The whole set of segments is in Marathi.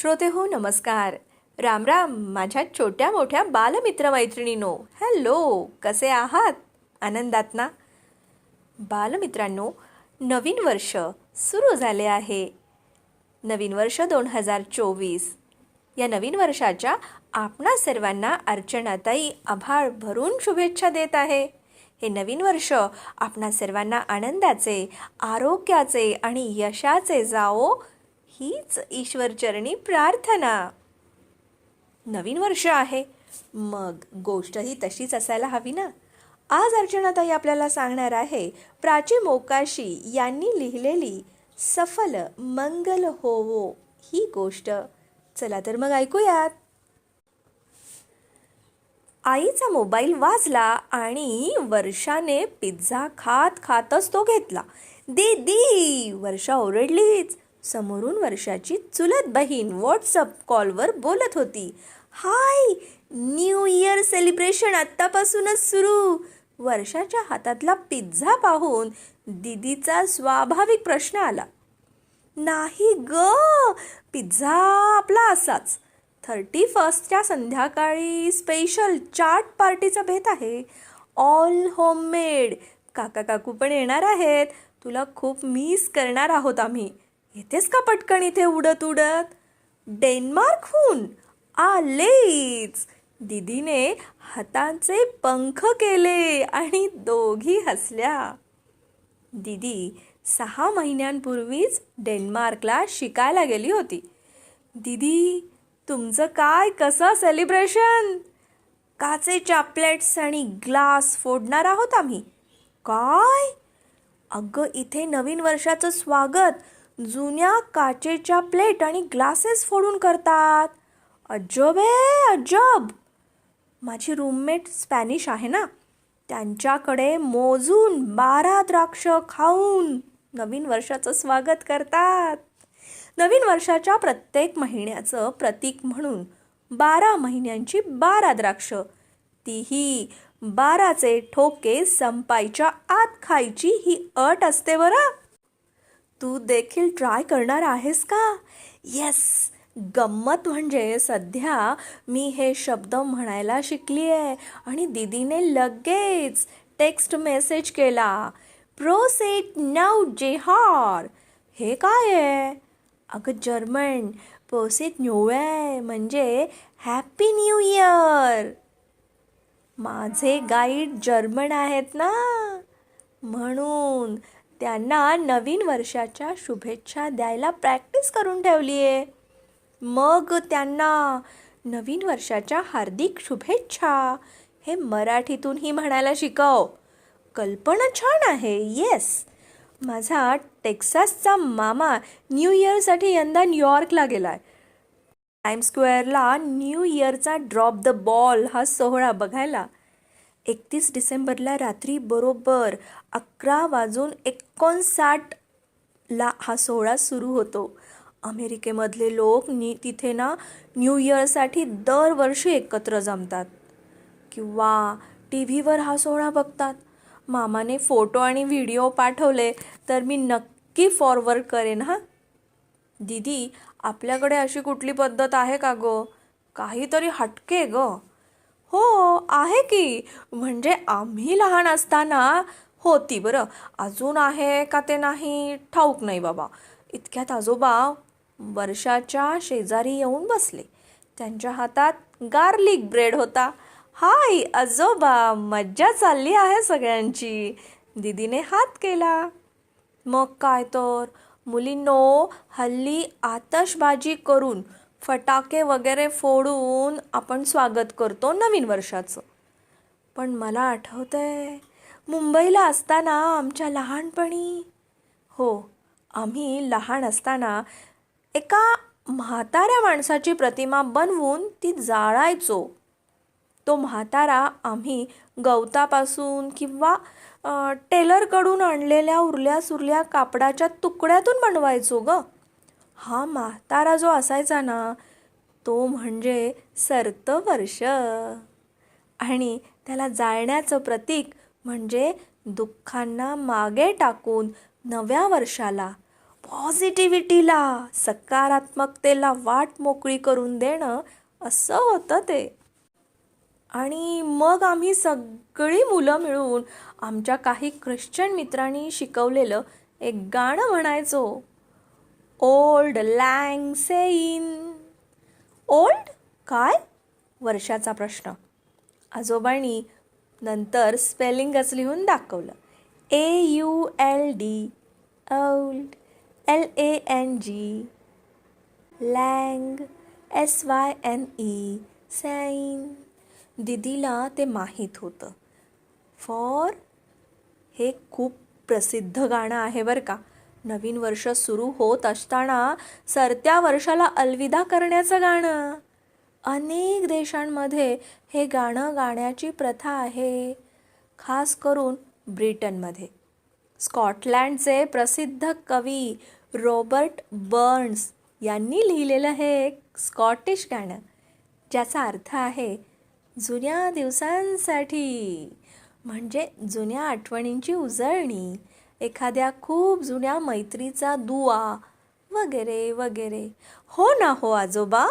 श्रोते हो नमस्कार. राम राम माझ्या छोट्या मोठ्या बालमित्रमैत्रिणीनो. हॅलो कसे आहात? आनंदात ना? बालमित्रांनो नवीन वर्ष सुरू झाले आहे. नवीन वर्ष दोन हजार चोवीस. या नवीन वर्षाच्या आपणा सर्वांना अर्चनाताई आभाळ भरून शुभेच्छा देत आहे. हे नवीन वर्ष आपणा सर्वांना आनंदाचे आरोग्याचे आणि यशाचे जाओ हीच ईश्वरचरणी प्रार्थना. नवीन वर्ष आहे. मग गोष्टही तशीच असायला हवी ना? आज अर्चनाताई आपल्याला सांगणार आहे प्राची मोकाशी यांनी लिहिलेली सफल मंगल होवो ही गोष्ट. चला तर मग ऐकूयात. आईचा मोबाईल वाजला आणि वर्षाने पिझ्झा खात खातच तो घेतला. दीदी वर्षा ओरडलीच. समोरून वर्षाची चुलत बहीण व्हॉट्सअप कॉलवर बोलत होती. हाय न्यू इयर सेलिब्रेशन आत्तापासूनच सुरू. वर्षाच्या हातातला पिझ्झा पाहून दीदीचा स्वाभाविक प्रश्न आला. नाही ग पिझ्झा आपला असाच. थर्टी फर्स्टच्या संध्याकाळी स्पेशल चाट पार्टीचा भेट आहे. All homemade. काका काकू पण येणार आहेत. तुला खूप मिस करणार आहोत आम्ही. येतेस का पटकन इथे उडत उडत? डेन्मार्कहून आलेच. दीदीने हातांचे पंख केले आणि दोघी हसल्या. दिदी सहा महिन्यांपूर्वीच डेन्मार्कला शिकायला गेली होती. दीदी तुमचं काय कसं सेलिब्रेशन? काचेच्या प्लेट्स आणि ग्लास फोडणार आहोत आम्ही? काय? अगं इथे नवीन वर्षाचं स्वागत. जुन्या काचेच्या प्लेट आणि ग्लासेस फोडून करतात. अजब आहे अजब. माझी रूममेट स्पॅनिश आहे ना? त्यांच्याकडे मोजून बारा द्राक्ष खाऊन नवीन वर्षाचं स्वागत करतात. नवीन वर्षाच्या प्रत्येक महिन्याचं प्रतीक म्हणून बारा महिन्यांची बारा द्राक्ष. तीही बाराचे ठोके संपायच्या आत खायची ही अट असते बरं. तू देखील ट्राय करणार आहेस का? येस गंमत म्हणजे सध्या मी हे शब्द म्हणायला शिकली आहे आणि दीदीने लगेच टेक्स्ट मेसेज केला. प्रोसेट नऊ जेहार हे काय आहे? अगं जर्मन प्रोसेट आहे म्हणजे हॅपी न्यू इयर माझे गाईड जर्मन आहेत ना? म्हणून त्यांना नवीन वर्षाच्या शुभेच्छा द्यायला प्रॅक्टिस करून ठेवली आहे मग त्यांना नवीन वर्षाच्या हार्दिक शुभेच्छा. हे मराठीतूनही म्हणायला शिकव. कल्पना छान आहे. येस माझा टेक्सासचा मामा न्यू इयरसाठी यंदा न्यूयॉर्कला गेला आहे टाइम स्क्वेअरला न्यू इयरचा ड्रॉप द बॉल हा सोहळा बघायला एकतीस डिसेंबरला रात्री बरोबर अकरा वाजून एकोणसाठला हा सोहळा सुरू होतो. अमेरिकेमधले लोक नी तिथे ना न्यू इयरसाठी दरवर्षी एकत्र जमतात. किंवा टी व्हीवर हा सोहळा बघतात. मामाने फोटो आणि व्हिडिओ पाठवले तर मी नक्की फॉरवर्ड करेन हां. दीदी आपल्याकडे अशी कुठली पद्धत आहे का गं? काहीतरी हटके ग. हो आहे की. म्हणजे आम्ही लहान असताना होती बरं. अजून आहे का ते नाही ठाऊक नाही बाबा. इतक्यात आजोबा वर्षाच्या शेजारी येऊन बसले. त्यांच्या हातात गार्लिक ब्रेड होता. हाय आजोबा मज्जा चालली आहे सगळ्यांची. दिदीने हात केला. मग काय तर? मुलींनो हल्ली आतषबाजी करून फटाके वगैरे फोडून आपण स्वागत करतो नवीन वर्षाचं. पण मला आठवतंय मुंबईला असताना आमच्या लहानपणी हो आम्ही लहान असताना एका म्हाताऱ्या माणसाची प्रतिमा बनवून ती जाळायचो. तो म्हातारा आम्ही गवतापासून किंवा टेलरकडून आणलेल्या उरल्या सुरल्या कापडाच्या तुकड्यातून बनवायचो ग. हा म्हातारा जो असायचा ना तो म्हणजे सरतं वर्ष आणि त्याला जाळण्याचं प्रतीक म्हणजे दुःखांना मागे टाकून नव्या वर्षाला पॉझिटिव्हिटीला सकारात्मकतेला वाट मोकळी करून देणं असं होतं ते. आणि मग आम्ही सगळी मुलं मिळून आमच्या काही ख्रिश्चन मित्रांनी शिकवलेलं एक गाणं म्हणायचो. Old lang syne. ओल्ड? काय? वर्षाचा प्रश्न. आजोबांनी नंतर स्पेलिंगच लिहून दाखवलं. A U L D old L A N G lang S Y N E syne दिदीला ते माहीत होतं. फॉर हे खूप प्रसिद्ध गाणं आहे बरं का. नवीन वर्ष सुरू होत असताना सरत्या वर्षाला अलविदा करण्याचं गाणं. अनेक देशांमध्ये हे गाणं गाण्याची प्रथा आहे खास करून ब्रिटनमध्ये. स्कॉटलँडचे प्रसिद्ध कवी रॉबर्ट बर्न्स यांनी लिहिलेलं हे एक स्कॉटिश गाणं ज्याचा अर्थ आहे जुन्या दिवसांसाठी. म्हणजे जुन्या आठवणींची उजळणी एखाद्या खूप जुन्या मैत्रीचा दुवा वगैरे वगैरे. हो ना हो आजोबा?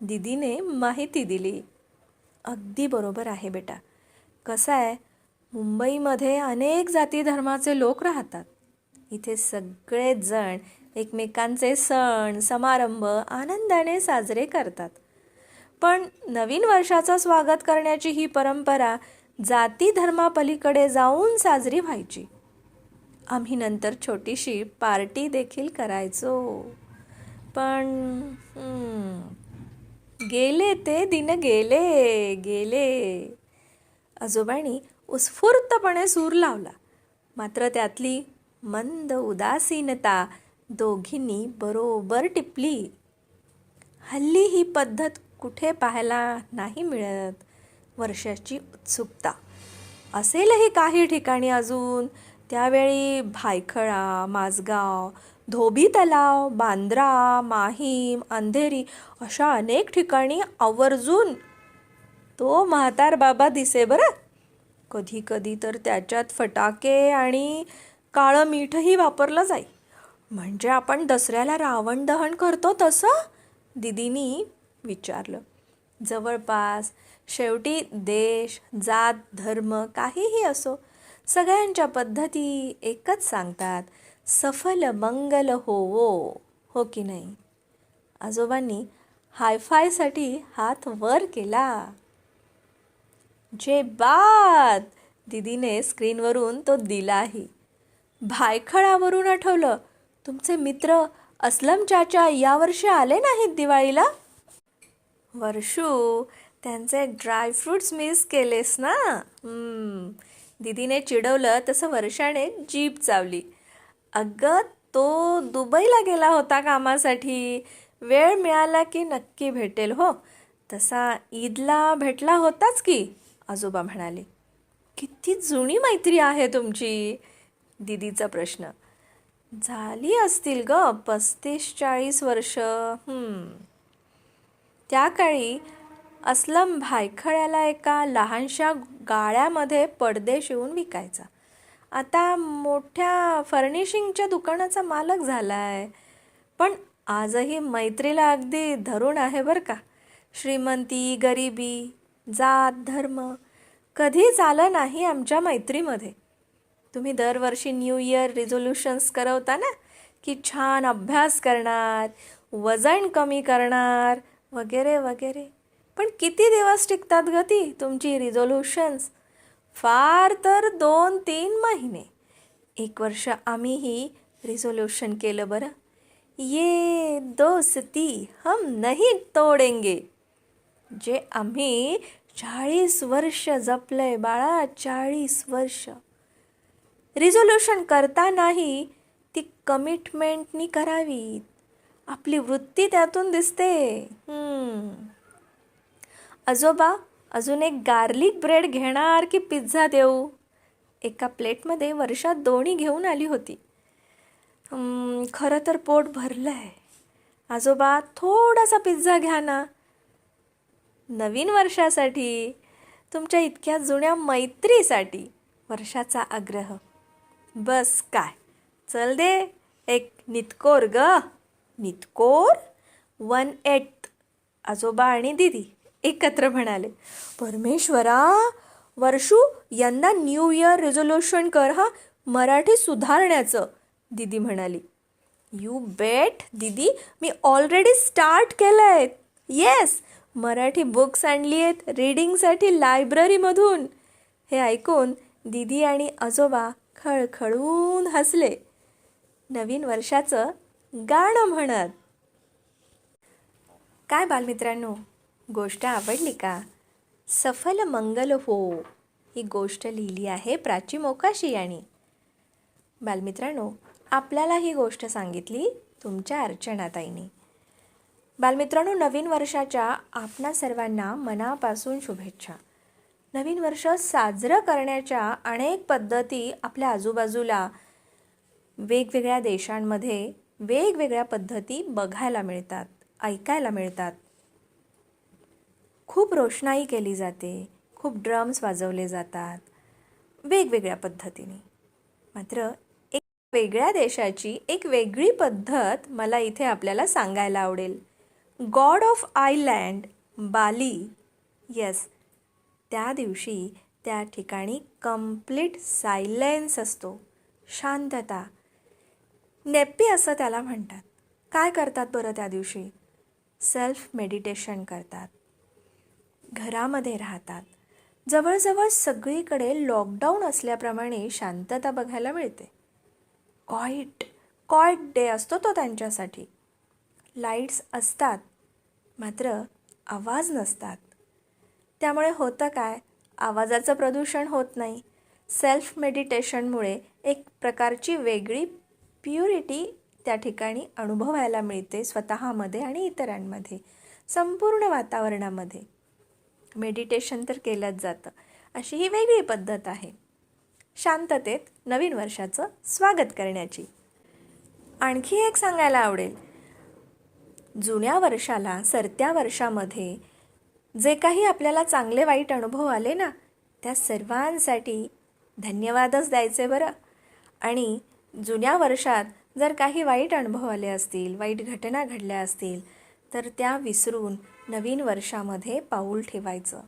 दिदीने माहिती दिली. अगदी बरोबर आहे बेटा. कसं आहे मुंबईमध्ये अनेक जाती धर्माचे लोक राहतात. इथे सगळेजण एकमेकांचे सण समारंभ आनंदाने साजरे करतात. पण नवीन वर्षाचं स्वागत करण्याची ही परंपरा जाती धर्मापलीकडे जाऊन साजरी व्हायची. आम्ही नंतर छोटीशी पार्टी देखील करायचो. पण गेले ते दिन गेले गेले. आजोबांनी उत्स्फूर्तपणे सूर लावला. मात्र त्यातली मंद उदासीनता दोघींनी बरोबर टिपली. हल्ली ही पद्धत कुठे पाहायला नाही मिळत? वर्षाची उत्सुकता. असेलही काही ठिकाणी अजून त्यावेळी भायखळा माझगाव धोबी तलाव बांद्रा माहीम अंधेरी अशा अनेक ठिकाणी आवर्जून तो म्हातार बाबा दिसे बरं. कधी कधी तर त्याच्यात फटाके आणि काळं मीठही वापरलं जाई. म्हणजे आपण दसऱ्याला रावण दहन करतो तसं? दिदीनी विचारलं. जवळपास शेवटी देश जात धर्म काहीही असो सगळ्यांच्या पद्धती एकच सांगतात सफल मंगल होवो हो की नाही? आजोबांनी हायफायसाठी हात वर केला. जे बाद दिदीने स्क्रीनवरून तो दिलाही. भायखळावरून आठवलं तुमचे मित्र असलम चाचा यावर्षी आले नाहीत दिवाळीला? वर्षू त्यांचे ड्रायफ्रूट्स मिस केलेस ना? हम्म. दीदीने चिडवलं तसं वर्षाने जीप चावली. अगं तो दुबईला गेला होता कामासाठी. वेळ मिळाला की नक्की भेटेल हो? तसा ईदला भेटला होताच की आजोबा म्हणाले. किती जुनी मैत्री आहे तुमची? दिदीचा प्रश्न. झाली असतील ग पस्तीस चाळीस वर्ष. त्या काळी अस्लम भायखळ्याला एका लहानशा गाळ्यामध्ये पडदे शिवून विकायचा. आता मोठ्या फर्निशिंगच्या दुकानाचा मालक झाला आहे पण आजही मैत्रीला अगदी धरून आहे बरं का. श्रीमंती गरिबी जात धर्म कधीच आलं नाही आमच्या मैत्रीमध्ये. तुम्ही दरवर्षी न्यू इयर रिझोल्युशन्स करवता ना? की छान अभ्यास करणार वजन कमी करणार वगैरे वगैरे. पण किती दिवस टिकतात ग ती तुमची रिझोल्युशन्स फार तर दोन तीन महिने. एक वर्ष आम्हीही रिझोल्युशन केलं बरं. ये दोस्ती हम नहीं तोडेंगे. जे आम्ही चाळीस वर्ष जपलंय बाळा चाळीस वर्ष. रिझोल्युशन करतानाही ती कमिटमेंटनी करावी आपली वृत्ती त्यातून दिसते. हम्म. आजोबा अजून एक गार्लिक ब्रेड घेणार की पिझ्झा देऊ? एका प्लेटमध्ये वर्षात दोन्ही घेऊन आली होती. खरं तर पोट भरलं आहे आजोबा थोडासा पिझ्झा घ्या ना. नवीन वर्षासाठी तुमच्या इतक्या जुन्या मैत्रीसाठी वर्षाचा आग्रह. बस काय? चल दे. एक नितकोर ग. नितकोर? वन एट आजोबा आणि दिदी. एकत्र म्हणाले परमेश्वरा वर्षू यंदा न्यू इयर रेझोल्युशन कर हा मराठी सुधारण्याचं. दिदी म्हणाली यू बेट दिदी मी ऑलरेडी स्टार्ट केलं आहे येस मराठी बुक्स आणली आहेत रीडिंगसाठी लायब्ररीमधून. हे ऐकून दिदी आणि आजोबा खळखळून हसले. नवीन वर्षाचं गाणं म्हणत. काय बालमित्रांनो गोष्ट आवडली का? सफल मंगल हो ही गोष्ट लिहिली आहे प्राची मोकाशी यांनी. बालमित्रांनो आपल्याला ही गोष्ट सांगितली तुमच्या अर्चनाताईने. बालमित्रांनो नवीन वर्षाच्या आपणा सर्वांना मनापासून शुभेच्छा. नवीन वर्ष साजरं करण्याच्या अनेक पद्धती आपल्या आजूबाजूला वेगवेगळ्या देशांमध्ये वेगवेगळ्या पद्धती बघायला मिळतात ऐकायला मिळतात. खूप रोषणाई केली जाते. खूप ड्रम्स वाजवले जातात. वेगवेगळ्या पद्धतीने. मात्र एक वेगळ्या देशाची एक वेगळी पद्धत मला इथे आपल्याला सांगायला आवडेल. God of island Bali. Yes त्या दिवशी त्या ठिकाणी कंप्लीट सायलेन्स असतो. शांतता. नेप्पी असं त्याला म्हणतात. काय करतात बरं त्या दिवशी? सेल्फ मेडिटेशन करतात. घरामध्ये राहतात. जवळजवळ सगळीकडे लॉकडाऊन असल्याप्रमाणे शांतता बघायला मिळते. कॉईट कॉईट डे असतो तो त्यांच्यासाठी. लाईट्स असतात मात्र आवाज नसतात. त्यामुळे होतं काय? आवाजाचं प्रदूषण होत नाही. सेल्फ मेडिटेशनमुळे एक प्रकारची वेगळी प्युरिटी त्या ठिकाणी अनुभवायला मिळते स्वतःमध्ये आणि इतरांमध्ये. संपूर्ण वातावरणामध्ये. मेडिटेशन तर केलंच जातं. अशी ही वेगळी पद्धत आहे. शांततेत नवीन वर्षाचं स्वागत करण्याची. आणखी एक सांगायला आवडेल. जुन्या वर्षाला सरत्या वर्षामध्ये जे काही आपल्याला चांगले वाईट अनुभव आले ना त्या सर्वांसाठी धन्यवादच द्यायचे बरं. आणि जुन्या वर्षात जर काही वाईट अनुभव आले असतील वाईट घटना घडल्या असतील तर त्या विसरून नवीन वर्षामध्ये पाऊल ठेवायचं.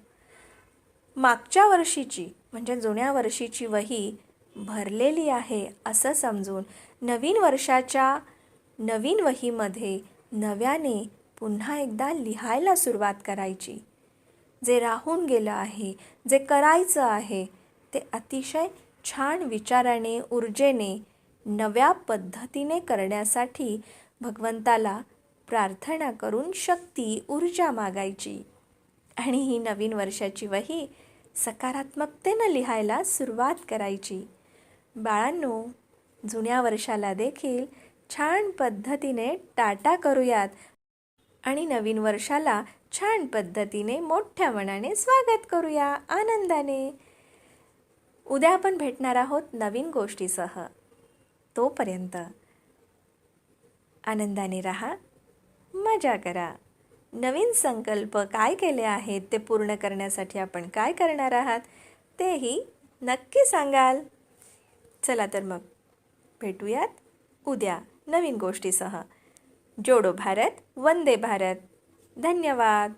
मागच्या वर्षीची म्हणजे जुन्या वर्षीची वही भरलेली आहे असं समजून नवीन वर्षाच्या नवीन वहीमध्ये नव्याने पुन्हा एकदा लिहायला सुरुवात करायची. जे राहून गेलं आहे जे करायचं आहे ते अतिशय छान विचाराने ऊर्जेने नव्या पद्धतीने करण्यासाठी भगवंताला प्रार्थना करून शक्ती ऊर्जा मागायची. आणि ही नवीन वर्षाची वही सकारात्मकतेनं लिहायला सुरुवात करायची. बाळांनो जुन्या वर्षाला देखील छान पद्धतीने टाटा करूयात. आणि नवीन वर्षाला छान पद्धतीने मोठ्या मनाने स्वागत करूया आनंदाने. उद्या आपण भेटणार आहोत नवीन गोष्टीसह. तोपर्यंत आनंदाने राहा. मजा करा. नवीन संकल्प काय केले आहेत ते पूर्ण करण्यासाठी आपण काय करणार आहात तेही नक्की सांगाल. चला तर मग भेटूयात उद्या नवीन गोष्टीसह. जोडो भारत वंदे भारत. धन्यवाद.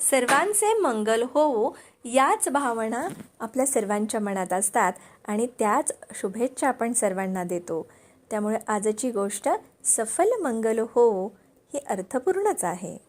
सर्वांचे मंगल होवो याच भावना आपल्या सर्वांच्या मनात असतात आणि त्याच शुभेच्छा आपण सर्वांना देतो. त्यामुळे आजची गोष्ट सफल मंगल हो ही अर्थपूर्णच आहे.